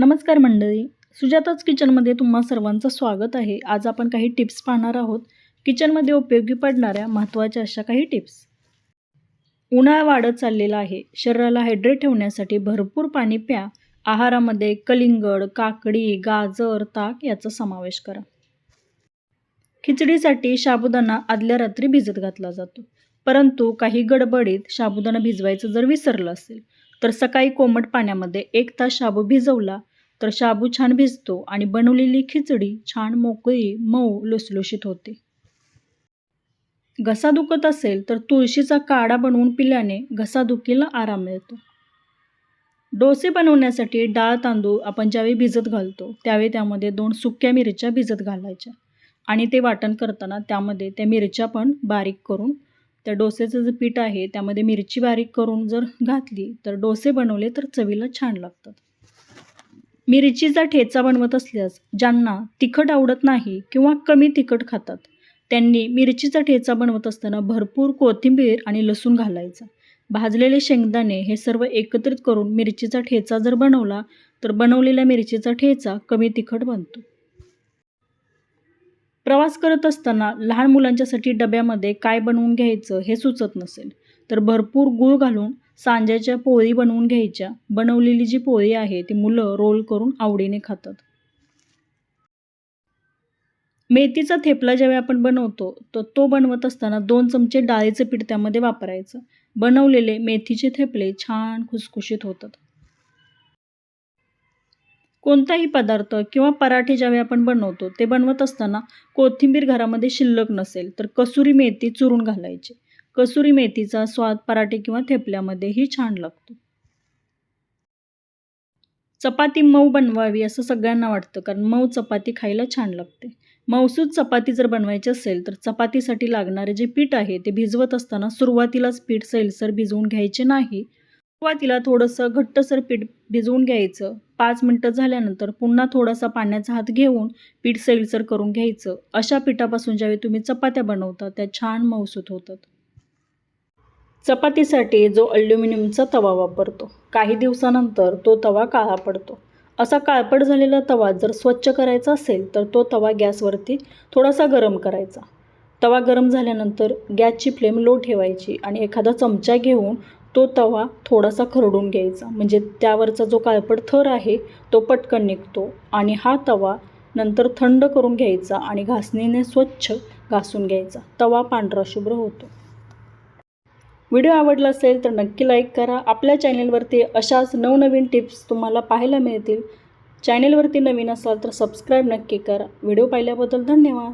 नमस्कार मंडळी. सुजाताच किचनमध्ये तुम्हा सर्वांचं स्वागत आहे. आज आपण काही टिप्स पाहणार आहोत. किचनमध्ये उपयोगी पडणाऱ्या महत्त्वाच्या अशा काही टिप्स. उन्हाळा वाढत चाललेला आहे. शरीराला हायड्रेट ठेवण्यासाठी भरपूर पाणी प्या. आहारामध्ये कलिंगड काकडी गाजर ताक याचा समावेश करा. खिचडीसाठी साबुदाणा आदल्या रात्री भिजत घातला जातो. परंतु काही गडबडीत साबुदाणा भिजवायचं जर विसरलं असेल तर सकाळी कोमट पाण्यामध्ये एक तास शाबू भिजवला तर शाबू छान भिजतो आणि बनवलेली खिचडी छान मोकळी मऊ लुसलुशीत होते. घसा दुखत असेल तर तुळशीचा काढा बनवून पिल्याने घसादुखीला आराम मिळतो. डोसे बनवण्यासाठी डाळ तांदूळ आपण ज्यावेळी भिजत घालतो त्यावेळी त्यामध्ये दोन सुक्या मिरच्या भिजत घालायच्या आणि ते वाटण करताना त्यामध्ये त्या मिरच्या पण बारीक करून त्या डोसेचं जे पीठ आहे त्यामध्ये मिरची बारीक करून जर घातली तर डोसे बनवले तर चवीला छान लागतात. मिरचीचा ठेचा बनवत असल्यास ज्यांना तिखट आवडत नाही किंवा कमी तिखट खातात त्यांनी मिरचीचा ठेचा बनवत असताना भरपूर कोथिंबीर आणि लसूण घालायचा. भाजलेले शेंगदाणे हे सर्व एकत्रित करून मिरचीचा ठेचा जर बनवला तर बनवलेल्या मिरचीचा ठेचा कमी तिखट बनतो. प्रवास करत असताना लहान मुलांच्यासाठी डब्यामध्ये काय बनवून घ्यायचं हे सुचत नसेल. तर भरपूर गूळ घालून सांज्याच्या पोळी बनवून घ्यायच्या. बनवलेली जी पोळी आहे ती मुलं रोल करून आवडीने खातात. मेथीचा थेपला ज्यावेळी आपण बनवतो तर तो बनवत असताना दोन चमचे डाळीचं पीठ त्यामध्ये वापरायचं. बनवलेले मेथीचे थेपले छान खुसखुशीत होतात. कोणताही पदार्थ किंवा पराठे ज्यावेळी आपण बनवतो ते बनवत असताना कोथिंबीर घरामध्ये शिल्लक नसेल तर कसुरी मेथी चुरून घालायची. कसुरी मेथीचा स्वाद पराठे किंवा थेपल्यामध्येही छान लागतो. चपाती मऊ बनवावी असं सगळ्यांना वाटतं कारण मऊ चपाती खायला छान लागते. मऊसूद चपाती जर बनवायची असेल तर चपातीसाठी लागणारे जे पीठ आहे ते भिजवत असताना सुरुवातीलाच पीठ सैलसर भिजवून घ्यायचे नाही सुरुवातीला थोडंसं घट्टसर पीठ भिजवून घ्यायचं. पाच मिनटं झाल्यानंतर पुन्हा थोडासा पाण्याचा हात घेऊन पीठ सैलसर करून घ्यायचं. अशा पिठापासून ज्यावेळी तुम्ही चपात्या बनवता त्या छान मऊसूत होतात. चपातीसाठी जो अल्युमिनियमचा तवा वापरतो काही दिवसानंतर तो तवा काळा पडतो. असा काळपट झालेला तवा जर स्वच्छ करायचा असेल तर तो तवा गॅसवरती थोडासा गरम करायचा. तवा गरम झाल्यानंतर गॅसची फ्लेम लो ठेवायची आणि एखादा चमचा घेऊन तो तवा थोडासा खरडून घ्यायचा. म्हणजे त्यावरचा जो काळपट थर आहे तो पटकन निघतो आणि हा तवा नंतर थंड करून घ्यायचा आणि घासणीने स्वच्छ घासून घ्यायचा. तवा पांढरा शुभ्र होतो. व्हिडिओ आवडला असेल तर नक्की लाईक करा. आपल्या चॅनेलवरती अशाच नवनवीन टिप्स तुम्हाला पाहायला मिळतील. चॅनेलवरती नवीन असाल तर सबस्क्राईब नक्की करा. व्हिडिओ पाहिल्याबद्दल धन्यवाद.